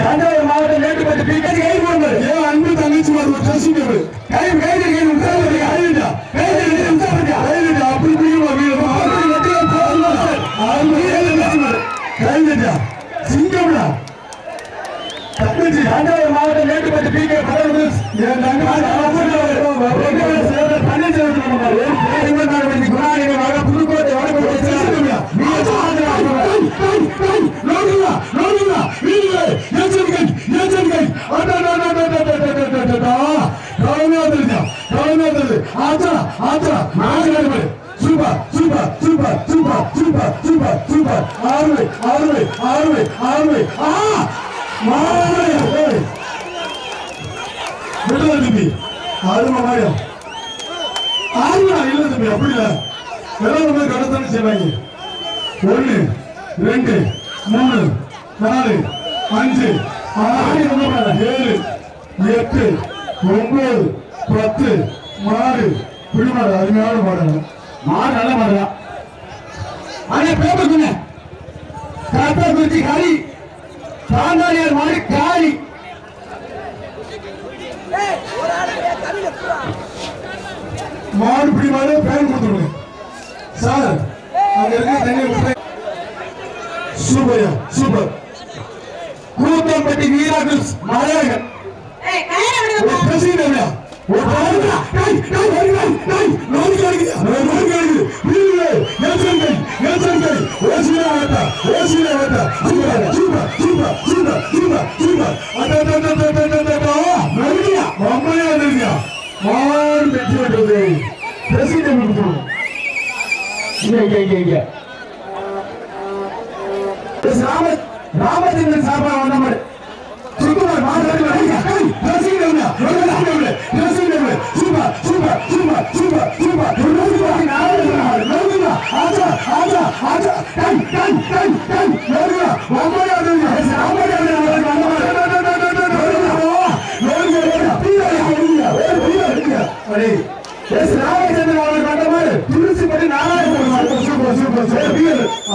தஞ்சாவூர் மாவட்டம் மேட்டுப்பட்டு பி கை கை போடுங்க ஏன் அன்பு தங்கச்சி மாதிரி ஒரு ட்ரெஸ்ஸிங் டேபிள் கை கை கை உட்கார்ந்து கைவிட்டா கை கை உட்கார்ந்து கைவிட்டு அப்படி பிடிக்குமா வீடு கைவிட்டா சிங்கம்டா தங்கச்சி தஞ்சாவூர் மாவட்டம் மேட்டுப்பட்டு பி கே பரவது என் தங்கச்சி Panneerselvam super super super super super super super ஆறுவை ஆறுவை ஆறுவை ஆறுவை ஆ! மாறுவை விடுதலை தம்பி. ஆறுமா மாயம் ஆறுமா இல்ல தம்பி அப்படி இல்ல. எல்லாரும் கடத்தானே செய்வாங்க. ஒண்ணு ரெண்டு மூணு நாலு அஞ்சு ஆறு ஏழு எட்டு ஒன்பது பத்து மாடு அருமையான மாடு மாடு நல்ல மாடுடா ஆனா பேப்பர் சொன்ன காத்தா குறிச்சி காளி தாண்டாளியார் மாடு காளி மாடு பிடிமாடு பேன் கொடுத்துருங்க ராமச்சந்திரன் சார்பா வந்த மாதிரி super super super super super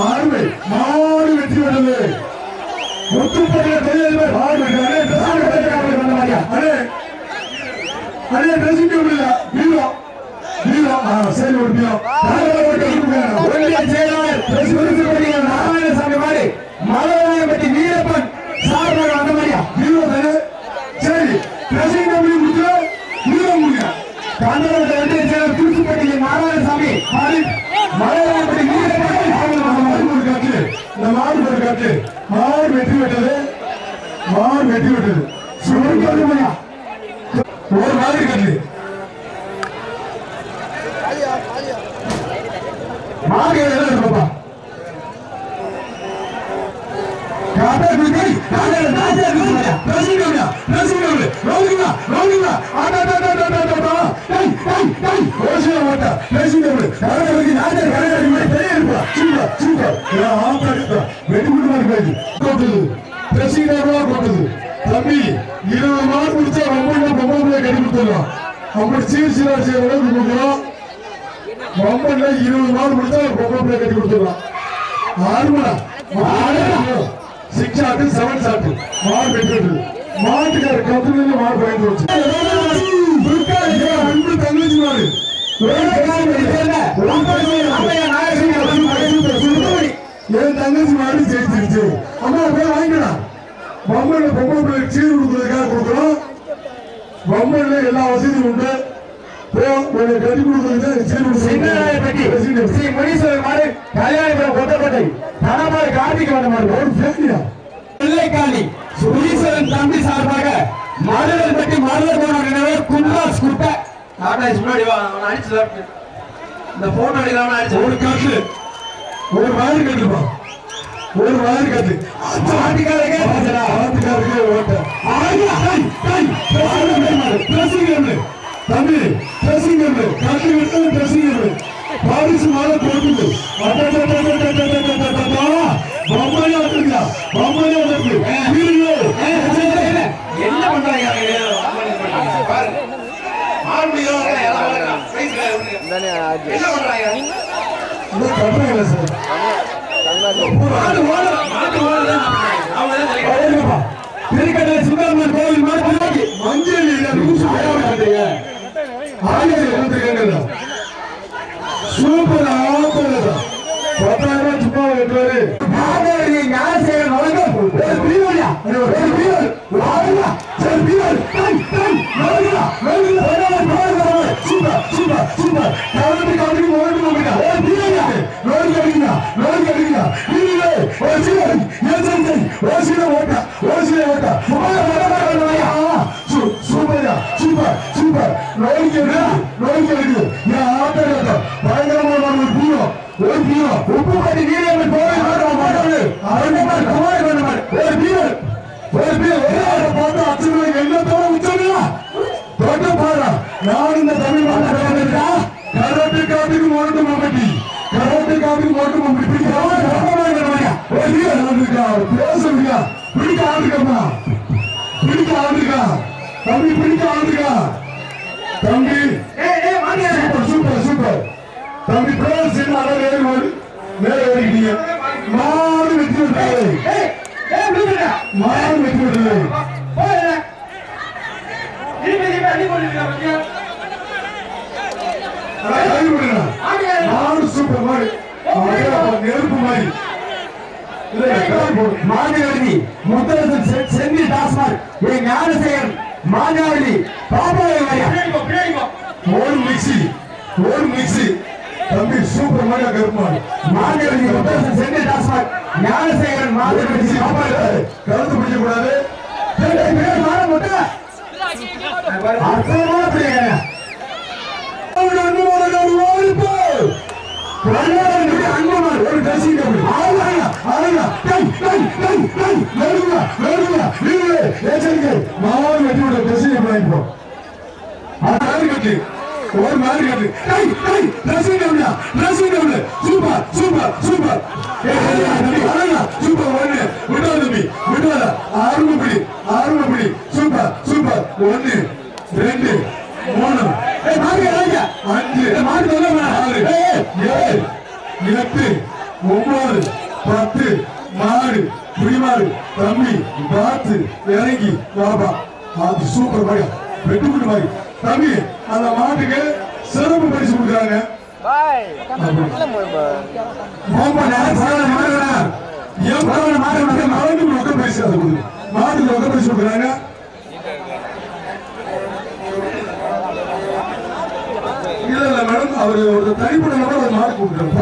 ஆர்மை மாடு வெற்றி பெற்றது சுருங்க ஒரு மாதிரி கட்டு மாடு எல்லாம் இருப்பா காப்பே குடி காப்பே ராஜா குடி பிரசிடண்ட் பிரசிடண்ட் ரோலிங்கா ரோலிங்கா ஆடா டா டா டா டா ஓட்டா ராஜா குடி ராஜா ராஜா குடி பெரிய இருப்பா சூப்பர் சூப்பர் யா ஆப்பா இருக்கா வெடி குடி மாதிரி பேசி போட்டுது பிரசிடண்ட் ரூபா போட்டுது தம்பி இருபது மார்க் முடிச்சா ரொம்ப பொம்பளை கட்டி கொடுத்துடலாம் அப்படி சீர் சீரா செய்ய அளவுக்கு கொடுக்குறோம் பொம்பளை இருபது மார்க் முடிச்சா பொம்பளை கட்டி கொடுத்துடலாம். ஆறுமடா மாடு சிக்ஸ் ஆட்டு செவன் சாட்டு மாடு பெற்றது மாட்டுக்கார கத்துல மாடு பயந்து வச்சு அன்பு தங்கச்சி மாடு. என் தங்கச்சி மாடு ஜெயிச்சிருச்சு அம்மா போய் பிள்ளைக்கு சீர் கொடுக்கறதுக்காக கொடுக்குறோம். எல்லா வசதியும் உண்டு. தம்பி சார்பாக பட்டி மதுரை போன நினைவு குண்டாஸ் குட்டை. முன்னாடி வா அவனை அடிச்சு இந்த போட்டோ எடுக்கலாம் அடிச்சு ஒரு காட்டு. ஒரு வாரி கட்டுப்பா ஒரு வாரி கட்டு. ஆட்டுக்காரங்க. ஆட்டுக்காரருக்கு ஓட்ட. தம்பி ட்ரெஸ்ஸிங் கட்டு விட்டு ட்ரெஸ்ஸிங் பாரிசு மாலை போட்டுது பொம்மையா வந்துருக்கா பொம்மையா வந்துருக்கு. என்ன பண்றாங்க. என்ன பண்றாங்க? அவங்க சுந்தரமன் கோவில் மாற்றி மஞ்சள் ஆயிரம் வந்துருக்காங்கல்ல சூப்பர் ஆப்பர் பத்தாயிரம் சும்மா வைக்கிறாரு மாதவரி ஞானசேகரன் வழங்கும். ஒரு பிரிவுயா ஒரு வீரர் வாருங்க. சரி வீரர் டை டை நோடுங்க நோடுங்க சூப்பர் சூப்பர் சூப்பர். ஒரு ஒரு வீரர் உப்புப்பட்டி வீரர்கள் மாற்றவர்கள் அவன் குமார் வேண்டுமார் ஒரு வீரர் ஒரு வீரர் ஒரே ஆளை பார்த்து அச்சுமலை தோற உச்சமில்ல தொட்டு பாரு நான் இந்த தமிழ் மாநில கரோட்டு காட்டுக்கு மோட்டு மம்பட்டி கரோட்டு காட்டுக்கு மோட்டு மம்பட்டி பிடிக்க ஒரு வீரர் வந்திருக்கா பேசுறியா பிடிக்க ஆண்டுக்கம்மா பிடிக்க ஆண்டுக்கா தம்பி பிடிக்க ஆண்டுக்கா தம்பி தம்பி என்ன அழகு ஏறி ஓடு மேலே ஏறிக்கிட்டீங்க மாடு வெற்றி விட்டாரு மாடு வெற்றி விட்டாரு கை விடுங்க மாடு சூப்பர் மாடு. நெருப்பு மாதிரி. மாநிலவதி முத்தரசன் செந்தில் ஞானசேகரன் மாநிலவதி பாப்பாவை வரையா ஒரு மிக்ஸி ஒரு மிக்ஸி. தம்பி சூப்பர் மாடியா கருப்பு. மாடு மாநிலவதி முத்தரசன் டாஸ்மாக் ஞானசேகரன் மாநிலவதி பாப்பாவை கலந்து பிடிக்க கூடாது அற்புதமான பிள்ளைங்க ஒரு ஆளுங்க ஆளுங்க. டை டை டை டை கட்டி. ஒரு மாதிரி கட்டு டேய் டேய் ட்ரெஸ்ஸிங் கம்பெனியா dressing company super super super. ஆளுங்க சூப்பர் ஒன்னு விடாத தம்பி விடாத ஆறும பிடி ஆறும பிடி சூப்பர் சூப்பர். ஒன்னு ரெண்டு மூணு. ஏய், மாடு ராஜா அஞ்சு. மாடு சொல்ல ஆறு. ஏழு எட்டு ஒன்பது பத்து மாடு புடிமாடு தம்பி பார்த்து இறங்கி பாபா அது சூப்பர் மாதிரி வெட்டு விட்டு மாதிரி. தம்பி அந்த மாட்டுக்கு சிறப்பு பரிசு கொடுக்குறாங்க. மாட்டுக்கு ரொக்க பரிசு கொடுக்குறாங்க. இல்ல இல்ல மேடம் அவர் ஒரு தனிப்பட்ட நபர் மாடு கொடுக்குறாங்க